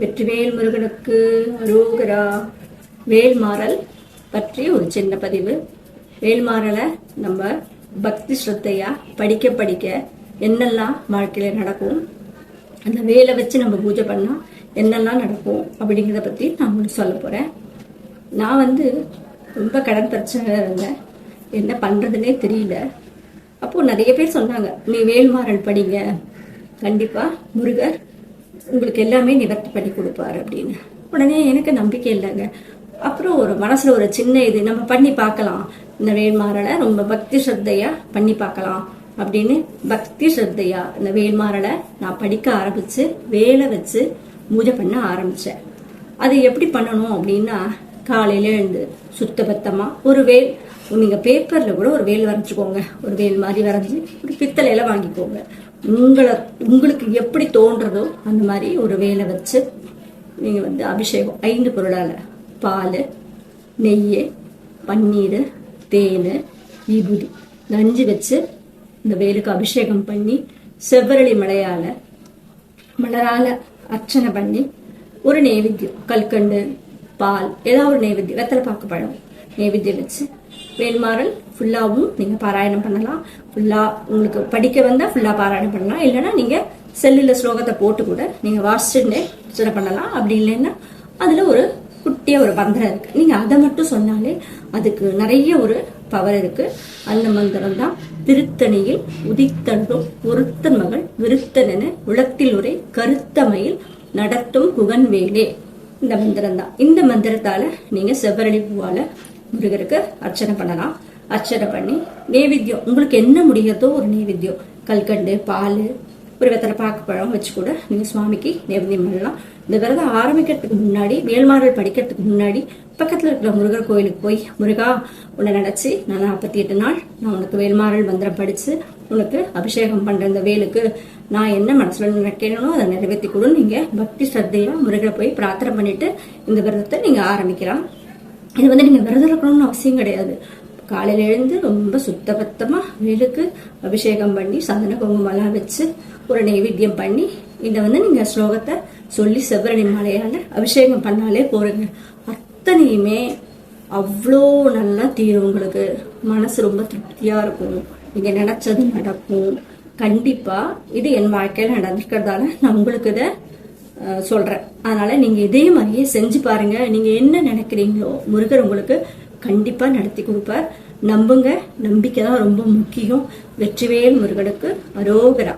வெற்றிவேல் முருகனுக்கு அரோகரா. வேல்மாறல் பற்றி ஒரு சின்ன பதிவு. வேல்மாறலை நம்ம பக்தி ஸ்ரத்தையா படிக்க படிக்க என்னெல்லாம் வாழ்க்கையில நடக்கும்? அந்த வேலை வச்சு நம்ம பூஜை பண்ணா என்னெல்லாம் நடக்கும் அப்படிங்கிறத பத்தி நான் உங்களுக்கு சொல்ல போறேன். நான் வந்து ரொம்ப கடன் பிரச்சனை இருந்தேன். என்ன பண்றதுனே தெரியல. அப்போ நிறைய பேர் சொன்னாங்க நீ வேல்மாறல் படிங்க. கண்டிப்பா முருகர் உங்களுக்கு எல்லாமே நிவர்த்தி பண்ணி கொடுப்பாரு அப்படின்னு. உடனே எனக்கு நம்பிக்கை இல்லைங்க. அப்புறம் ஒரு மனசில் ஒரு சின்ன இது நம்ம பண்ணி பார்க்கலாம். இந்த வேல்மாறலை ரொம்ப பக்தி ஸ்ரத்தையாக பண்ணி பார்க்கலாம் அப்படின்னு பக்தி ஸ்ரத்தையா இந்த வேல்மாறலை நான் படிக்க ஆரம்பித்து வேலை வச்சு பூஜை பண்ண ஆரம்பித்தேன் அது எப்படி பண்ணணும் அப்படின்னா காலையில எழுந்து சுத்தபத்தமாக ஒரு வேல் நீங்க பேப்பர்ல கூட ஒரு வேல் வரைஞ்சுக்கோங்க. ஒரு வேல் மாதிரி வரைஞ்சி ஒரு பித்தளையில வாங்கிக்கோங்க. உங்களை உங்களுக்கு எப்படி தோன்றதோ அந்த மாதிரி ஒரு வேலை வச்சு நீங்க வந்து அபிஷேகம். ஐந்து பொருளால. பால் நெய் பன்னீர் தேன் விபூதி இந்த அஞ்சு வச்சு இந்த வேலுக்கு அபிஷேகம் பண்ணி செவ்வரளி மலையால மலரால அர்ச்சனை பண்ணி ஒரு நெய்வேத்தியம். கல்கண்டு பால் ஏதாவது ஒரு நெய்வேத்தியம் வெத்தலை பாக்கு பழம் நெய்வேத்தியம் வச்சு வேல்மாறல் ஃபுல்லாகவும் நீங்க பாராயணம் பண்ணலாம். ஃபுல்லா உங்களுக்கு படிக்க வந்தா ஃபுல்லா பாராயணம் பண்ணலாம். இல்லைன்னா நீங்க செல்லுல ஸ்லோகத்தை போட்டு கூட நீங்க வாசிச்சுட்டே அர்ச்சனை பண்ணலாம். அப்படி இல்லைன்னா அதுல ஒரு குட்டியா ஒரு மந்திரம் இருக்கு. நீங்க அதை மட்டும் சொன்னாலே அதுக்கு நிறைய ஒரு பவர் இருக்கு. அந்த மந்திரம் தான் திருத்தணியில் உதித்தன்றும் ஒருத்தன் மகள் விருத்தனென உளத்தில் உரை கருத்தமையில் நடத்தும் குகன் வேலே. இந்த மந்திரம் தான். இந்த மந்திரத்தால நீங்க செவ்வரளி பூவால முருகருக்கு அர்ச்சனை பண்ணலாம். அர்ச்சனை பண்ணி நெய்வேத்தியம் உங்களுக்கு என்ன முடிகிறதோ ஒரு நெய்வேத்தியம் கல்கண்டு பால் ஒரு வெத்தலை பாக்கு பழம் வச்சு கூட நீங்க சுவாமிக்கு நைவேத்தியம் பண்ணலாம். இந்த விரதம் ஆரம்பிக்கிறதுக்கு முன்னாடி வேல்மாறல் படிக்கிறதுக்கு முன்னாடி பக்கத்துல இருக்கிற முருகர் கோயிலுக்கு போய் முருகா உன்னை நினைச்சு நான் நாற்பத்தி எட்டு நாள் நான் உனக்கு வேல்மாறல் மந்திரம் படிச்சு உனக்கு அபிஷேகம் பண்ற இந்த வேலுக்கு நான் என்ன மனசுல நினைக்கணும் அதை நிறைவேற்றி கொடுன்னு நீங்க பக்தி ஸ்ரத்தையா முருகரை போய் பிரார்த்தனை பண்ணிட்டு இந்த விரதத்தை நீங்க ஆரம்பிக்கலாம். இது வந்து நீங்க விரதம் இருக்கணும்னு அவசியம் கிடையாது. காலையில எழுந்து ரொம்ப சுத்தபத்தமா வேலுக்கு அபிஷேகம் பண்ணி சந்தன குங்குமம்லாம் வச்சு ஒரு நைவேத்தியம் பண்ணி இதை வந்து நீங்க ஸ்லோகத்தை சொல்லி செவ்வரணி மலையால அபிஷேகம் பண்ணாலே போறீங்க அத்தனையுமே அவ்வளோ நல்லா தீரும் உங்களுக்கு. மனசு ரொம்ப திருப்தியா இருக்கும். நீங்க நினைச்சது நடக்கும். கண்டிப்பா இது என் வாழ்க்கையில நடந்திருக்கிறதால நான் உங்களுக்கு இதை சொல்கிறேன் சொல்றேன். அதனால நீங்க இதே மாதிரியே செஞ்சு பாருங்க. நீங்க என்ன நினைக்கிறீங்களோ முருகர் உங்களுக்கு கண்டிப்பா நடத்தி கொடுப்பார். நம்புங்க. நம்பிக்கை தான் ரொம்ப முக்கியம். வெற்றிவேல் முருகனுக்கு அரோகரா.